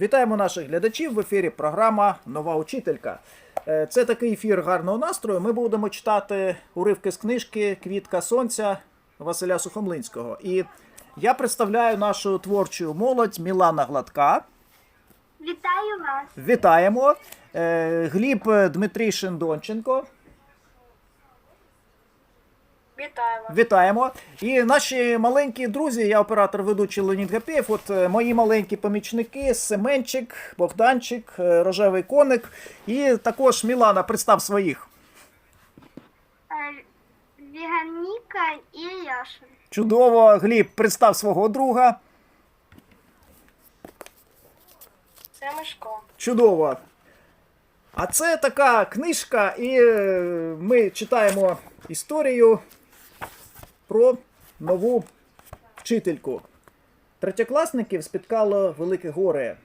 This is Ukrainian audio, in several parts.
Вітаємо наших глядачів в ефірі програма Нова учителька. Е, Це такий ефір гарного настрою. Ми будемо читати уривки з книжки Квітка сонця Василя Сухомлинського. І я представляю нашу творчу молодь Мілана Гладка. Вітаю вас. Вітаємо. Е, Гліб Дмитрій Шендонченко. Вітаю вас. Вітаємо. І наші маленькі друзі, я оператор ведучий Леонід Гапєв. От е, мої маленькі помічники Семенчик, Богданчик, е, Рожевий коник. І також Мілана, представ своїх. Е, Віганіка і Яша. Чудово, Гліб, представ свого друга. Це Мишко. Чудово. А це така книжка, і ми читаємо історію про нову вчительку. Третьокласників спіткало велике горе.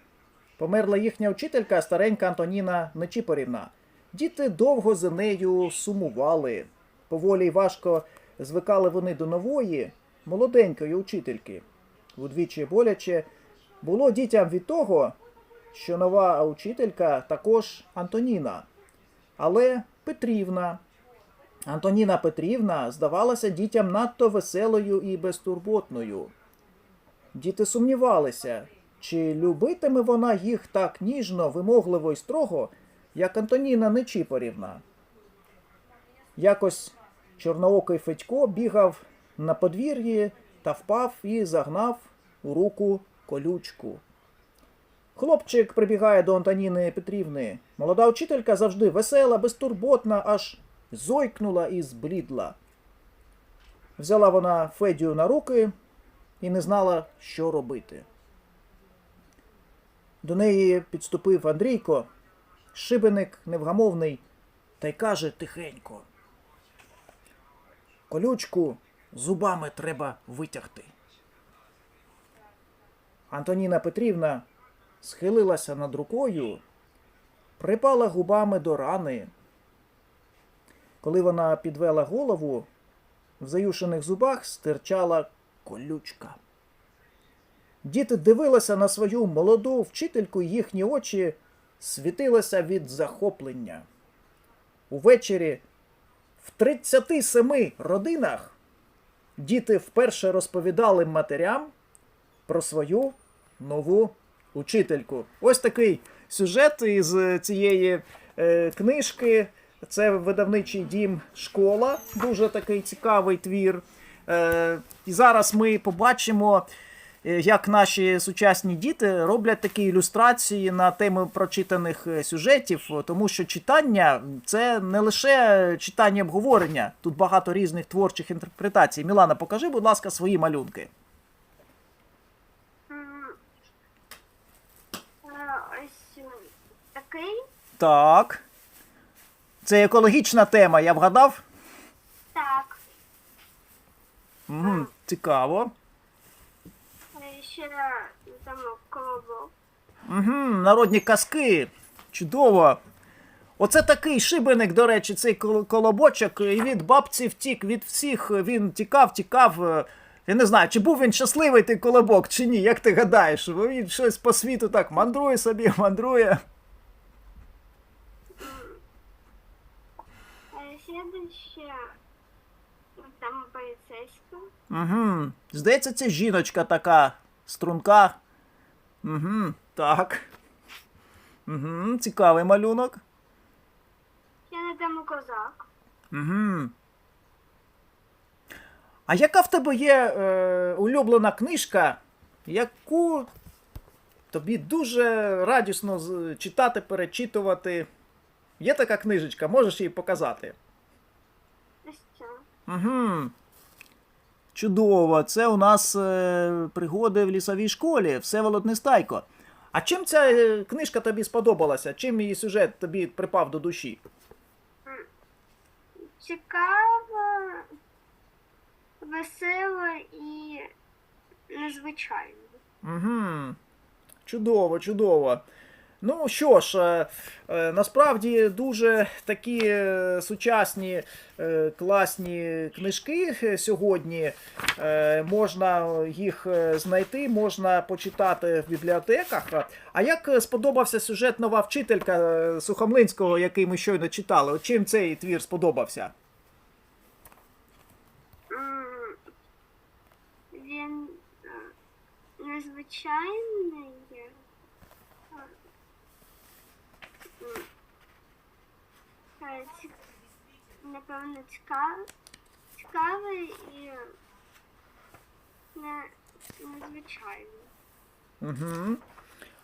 Померла їхня вчителька, старенька Антоніна Нечіпорівна. Діти довго за нею сумували. Поволі й важко звикали вони до нової, молоденької учительки. Удвічі боляче було дітям від того, що нова учителька також Антоніна, але Петрівна. Антоніна Петрівна здавалася дітям надто веселою і безтурботною. Діти сумнівалися, чи любитиме вона їх так ніжно, вимогливо і строго, як Антоніна Нечіпорівна. Якось чорноокий Федько бігав на подвір'ї та впав і загнав у руку колючку. Хлопчик прибігає до Антоніни Петрівни. Молода вчителька завжди весела, безтурботна, аж зойкнула і зблідла. Взяла вона Федю на руки і не знала, що робити. До неї підступив Андрійко, шибеник невгамовний, та й каже тихенько. Колючку зубами треба витягти. Антоніна Петрівна схилилася над рукою, припала губами до рани. Коли вона підвела голову, в заюшених зубах стирчала колючка. Діти дивилися на свою молоду вчительку, і їхні очі світилися від захоплення. Увечері в 37 родинах діти вперше розповідали матерям про свою нову учительку. Ось такий сюжет із цієї е, книжки. Це видавничий дім школа, дуже такий цікавий твір. Е, і зараз ми побачимо, е, як наші сучасні діти роблять такі ілюстрації на теми прочитаних е, сюжетів, тому що читання це не лише читання обговорення, тут багато різних творчих інтерпретацій. Мілана, покажи, будь ласка, свої малюнки. Е, Ось такий. Так. Це екологічна тема, я вгадав? Так. Угу, цікаво. Е, Ще там колобок. Угу, народні казки. Чудово. Оце такий шибеник, до речі, цей кол- колобочок, і від бабці втік, від всіх він тікав, тікав. Я не знаю, чи був він щасливий той колобок, чи ні, як ти гадаєш? Бо Він щось по світу так мандрує собі, мандрує. Слідуще там поліцейська. Угу. Здається, це жіночка така струнка. Угу, так. Угу, цікавий малюнок. Я не там козак. Угу. А яка в тебе є е, улюблена книжка, яку тобі дуже радісно читати, перечитувати? Є така книжечка, можеш її показати? Угу. Чудово. Це у нас е, пригоди в лісовій школі, Всеволод Нестайко. А чим ця е, книжка тобі сподобалася? Чим її сюжет тобі припав до душі? Цікаво, весело і незвичайно. Угу. Чудово, чудово. Ну що ж, е, е, насправді дуже такі е, сучасні класні книжки сьогодні. Можна їх знайти, можна почитати в бібліотеках. А як сподобався сюжет нова вчителька Сухомлинського, який ми щойно читали? Чим цей твір сподобався? Він незвичайний. е, м, Напевно, цікавий, цікавий і не, незвичайний. Угу.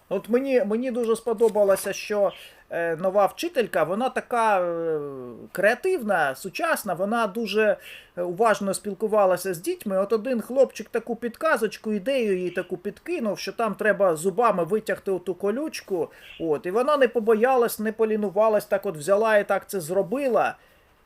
От мені, мені дуже сподобалося, що е, нова вчителька, вона така е, креативна, сучасна, вона дуже е, уважно спілкувалася з дітьми. От один хлопчик таку підказочку, ідею їй таку підкинув, що там треба зубами витягти оту колючку. От, і вона не побоялась, не полінувалась, так от взяла і так це зробила.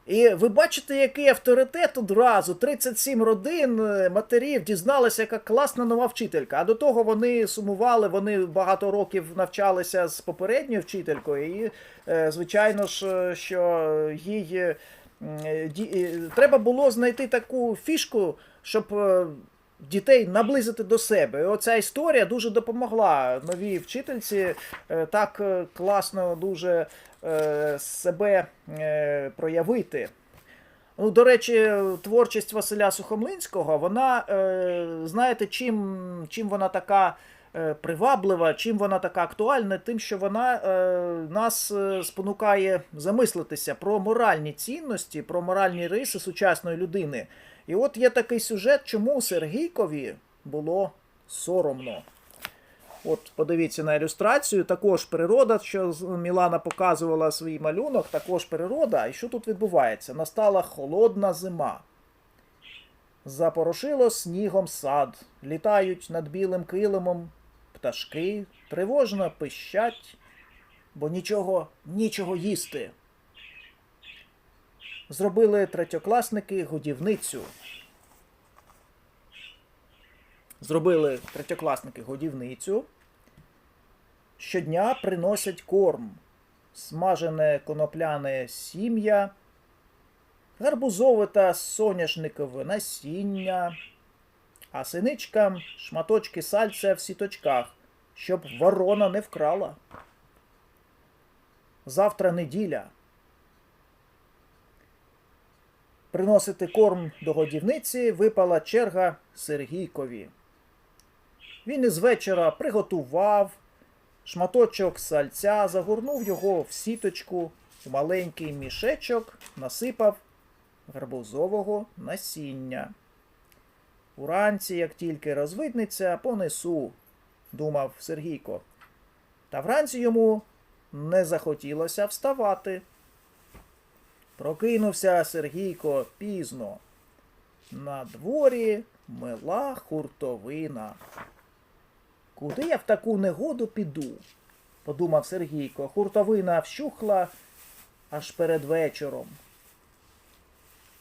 І ви бачите, який авторитет одразу. 37 родин е, матерів дізналися, яка класна нова вчителька. А до того вони сумували, вони багато років навчалися з попередньою вчителькою, і, е, звичайно ж, е, що їй треба було знайти таку фішку, щоб. Дітей наблизити до себе. І оця історія дуже допомогла новій вчительці так класно дуже е, себе е, проявити. Ну, до речі, творчість Василя Сухомлинського, вона, е, знаєте, чим, чим вона така приваблива, чим вона така актуальна, тим, що вона нас спонукає замислитися про моральні цінності, про моральні риси сучасної людини. І от є такий сюжет, чому Сергійкові було соромно. От подивіться на ілюстрацію, також природа, що Мілана показувала свій малюнок, також природа. І що тут відбувається? Настала холодна зима. Запорошило снігом сад, літають над білим килимом пташки, тривожно пищать, бо нічого, нічого їсти. Зробили третьокласники годівницю. Зробили третьокласники годівницю. Щодня приносять корм, смажене конопляне сім'я, гарбузове та соняшникове насіння, а синичкам шматочки сальця в сіточках, щоб ворона не вкрала. Завтра неділя. Приносити корм до годівниці випала черга Сергійкові. Він із вечора приготував шматочок сальця, загорнув його в сіточку, у маленький мішечок насипав гарбузового насіння. Уранці, як тільки розвиднеться, понесу, думав Сергійко. Та вранці йому не захотілося вставати. Прокинувся Сергійко пізно. На дворі мила хуртовина. Куди я в таку негоду піду? подумав Сергійко. Хуртовина вщухла аж перед вечором.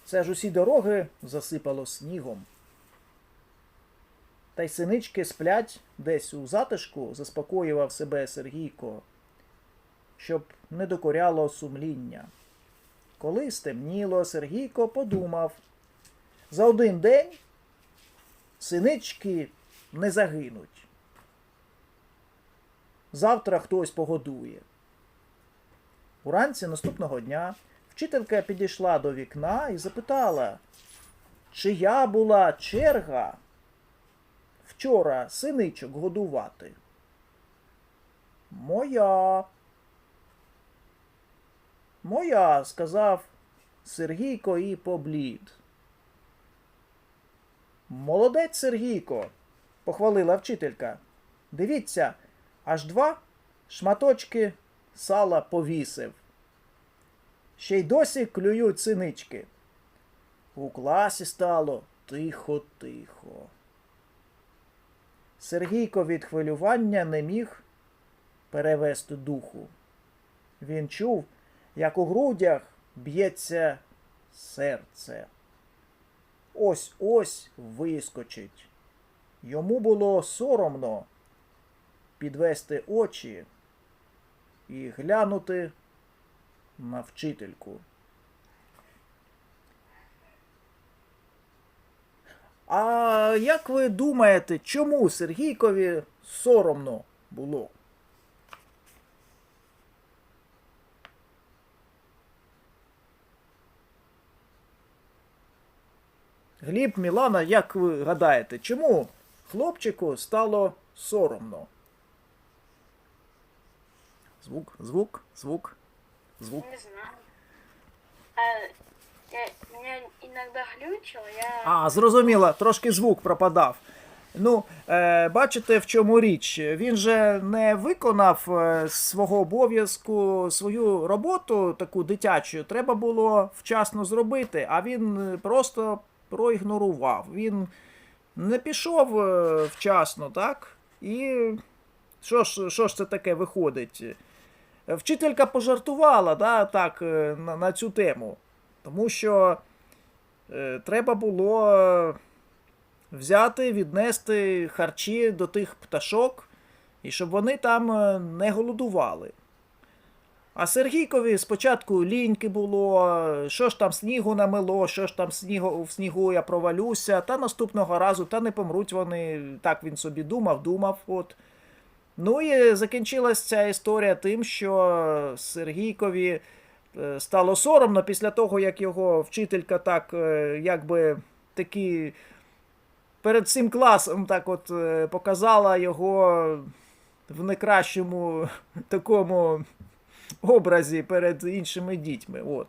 Це ж усі дороги засипало снігом. Та й синички сплять десь у затишку, заспокоював себе Сергійко, щоб не докоряло сумління. Коли стемніло, Сергійко подумав, за один день синички не загинуть. Завтра хтось погодує. Уранці наступного дня вчителька підійшла до вікна і запитала, чия була черга вчора синичок годувати. Моя. Моя, сказав Сергійко і поблід. Молодець, Сергійко, похвалила вчителька. Дивіться, аж два шматочки сала повісив. Ще й досі клюють синички. У класі стало тихо-тихо. Сергійко від хвилювання не міг перевести духу. Він чув, як у грудях б'ється серце. Ось ось вискочить. Йому було соромно підвести очі і глянути на вчительку. А як ви думаєте, чому Сергійкові соромно було? Гліб, Мілана, як ви гадаєте, чому хлопчику стало соромно? Звук, звук, звук, звук. Не знаю. А, я, меня иногда глючило, я... А, зрозуміло, трошки звук пропадав. Ну, е, бачите, в чому річ. Він же не виконав е, свого обов'язку, свою роботу таку дитячу. Треба було вчасно зробити, а він просто проігнорував. Він не пішов е, вчасно, так? І що ж, що ж це таке виходить? Е, Вчителька пожартувала да, так, е, на, на цю тему. Тому що е, треба було е, взяти, віднести харчі до тих пташок, і щоб вони там не голодували. А Сергійкові спочатку ліньки було, що ж там снігу намело, що ж там снігу, в снігу я провалюся, та наступного разу, та не помруть вони. Так він собі думав, думав. от. Ну і закінчилась ця історія тим, що Сергійкові е, стало соромно після того, як його вчителька так, е, якби такі перед цим класом так от е, показала його в найкращому такому образі перед іншими дітьми. От.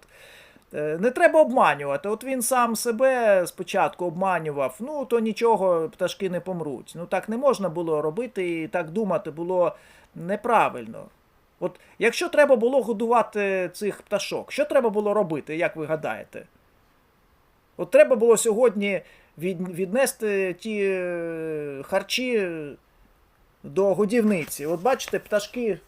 Е, Не треба обманювати. От він сам себе спочатку обманював, ну то нічого, пташки не помруть. Ну так не можна було робити і так думати було неправильно. От якщо треба було годувати цих пташок, що треба було робити, як ви гадаєте? От треба було сьогодні від, віднести ті е, харчі до годівниці. От бачите, пташки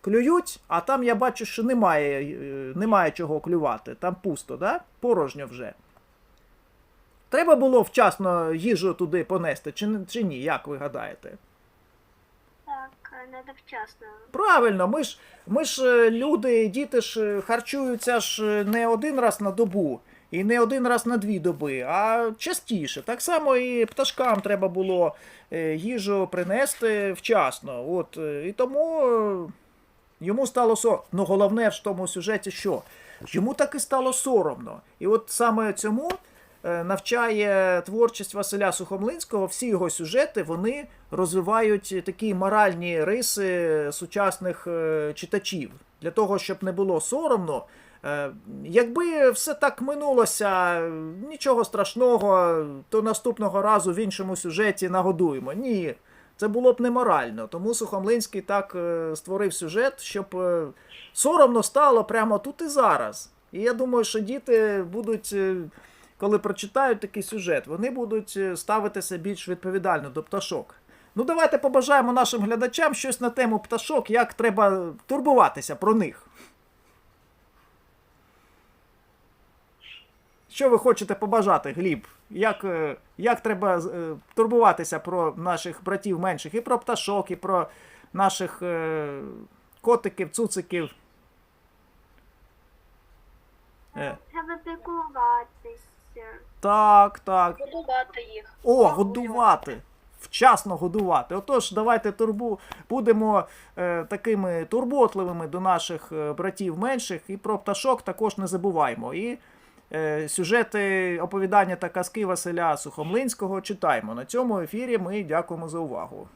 клюють, а там я бачу, що немає, е, немає чого клювати. Там пусто, да? порожньо вже. Треба було вчасно їжу туди понести, чи, чи ні, як ви гадаєте? Так, е, вчасно. Правильно, ми ж, ми ж е, люди, діти ж е, харчуються ж не один раз на добу і не один раз на дві доби, а частіше. Так само і пташкам треба було їжу принести вчасно. От, і тому йому стало соромно. Ну, головне в тому сюжеті, що йому так і стало соромно. І от саме цьому е, навчає творчість Василя Сухомлинського. Всі його сюжети вони розвивають такі моральні риси сучасних е, читачів для того, щоб не було соромно. Е, Якби все так минулося, нічого страшного, то наступного разу в іншому сюжеті нагодуємо. Ні, це було б неморально. Тому Сухомлинський так е, створив сюжет, щоб е, соромно стало прямо тут і зараз. І я думаю, що діти будуть, е, коли прочитають такий сюжет, вони будуть ставитися більш відповідально до пташок. Ну, давайте побажаємо нашим глядачам щось на тему пташок, як треба турбуватися про них. Що ви хочете побажати, Гліб? Як, е, як треба е, турбуватися про наших братів менших, і про пташок, і про наших е, котиків, цуциків? Треба піклуватися. так, так. Годувати їх. О, годувати. Вчасно годувати. Отож, давайте турбу будемо е, такими турботливими до наших братів менших, і про пташок також не забуваємо. І сюжети оповідання та казки Василя Сухомлинського читаємо. На цьому ефірі ми дякуємо за увагу.